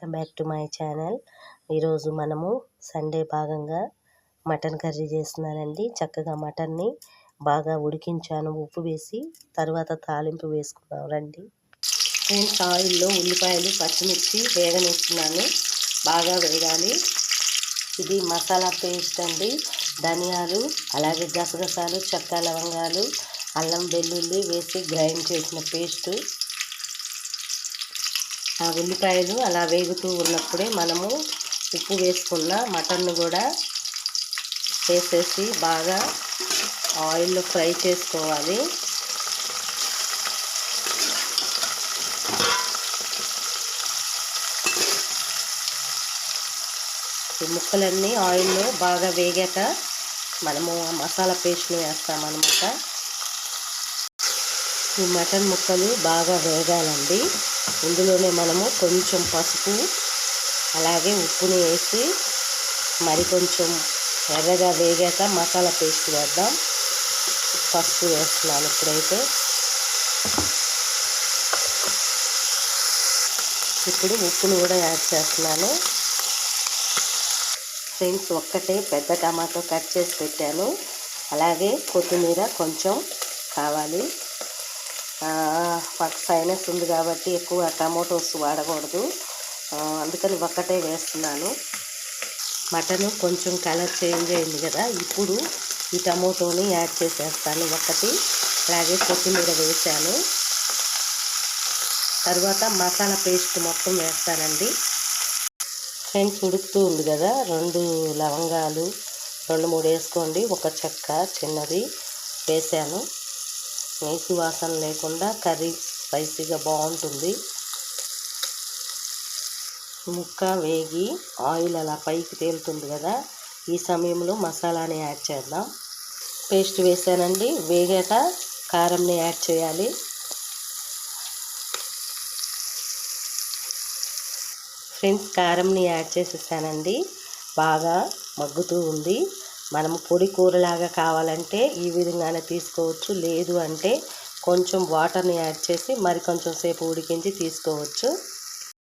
Welcome back to my channel. ఈరోజు మనము Sunday భాగంగా మటన్ కర్రీ చేస్తున్నానండి. చక్కగా మటన్ని బాగా ఉడికించాను. ఉప్పు వేసి తర్వాత తాలింపు వేసుకున్నాం రండి. నేను ఆయిల్లో ఉల్లిపాయలు పచ్చిమిర్చి వేగనిస్తున్నాను. బాగా వేగాలి. ఇది మసాలా పేస్ట్ అండి. ధనియాలు అలాగే గసగసాలు చెక్క లవంగాలు అల్లం వెల్లుల్లి వేసి గ్రైండ్ చేసిన పేస్టు. ఆ ఉల్లిపాయలు అలా వేగుతూ ఉన్నప్పుడే మనము ఉప్పు వేసుకున్న మటన్ను కూడా వేసేసి బాగా ఆయిల్లో ఫ్రై చేసుకోవాలి. ఈ ముక్కలన్నీ ఆయిల్లో బాగా వేగాక మనము మసాలా పేస్ట్ని వేస్తామన్నమాట. ఈ మటన్ ముక్కలు బాగా వేగాలండి. ఇందులోనే మనము కొంచెం పసుపు అలాగే ఉప్పుని వేసి మరి కొంచెం ఎర్రగా వేగాక మసాలా పేస్ట్ వేద్దాం. పసుపు వేస్తున్నాను ఇప్పుడైతే. ఇప్పుడు ఉప్పును కూడా యాడ్ చేస్తున్నాను. ఫ్రెండ్స్ ఒక్కటే పెద్ద టమాటో కట్ చేసి పెట్టాను. అలాగే కొత్తిమీర కొంచెం కావాలి. సైనస్ ఉంది కాబట్టి ఎక్కువ టమాటోస్ వాడకూడదు. అందుకని ఒక్కటే వేస్తున్నాను. మటన్ కొంచెం కలర్ చేంజ్ అయింది కదా ఇప్పుడు ఈ టమోటోని యాడ్ చేసేస్తాను ఒకటి అలాగే కొత్తిమీర వేసాను. తర్వాత మసాలా పేస్ట్ మొత్తం వేస్తానండి. ఫ్రెండ్స్ ఉడుకుతూ ఉంది కదా రెండు లవంగాలు రెండు మూడు వేసుకోండి. ఒక చెక్క చిన్నది వేసాను. నీసు వాసన లేకుండా కర్రీ స్పైసీగా బాగుంటుంది. ముక్క వేగి ఆయిల్ అలా పైకి తేలుతుంది కదా ఈ సమయంలో మసాలాని యాడ్ చేద్దాం. పేస్ట్ వేసానండి వేగాక కారంని యాడ్ చేయాలి. ఫ్రెండ్స్ కారంని యాడ్ చేసేసానండి బాగా మగ్గుతూ ఉంది. మనము పొడి కూరలాగా కావాలంటే ఈ విధంగానే తీసుకోవచ్చు. లేదు అంటే కొంచెం వాటర్ని యాడ్ చేసి మరి కొంచెం సేపు ఉడికించి తీసుకోవచ్చు.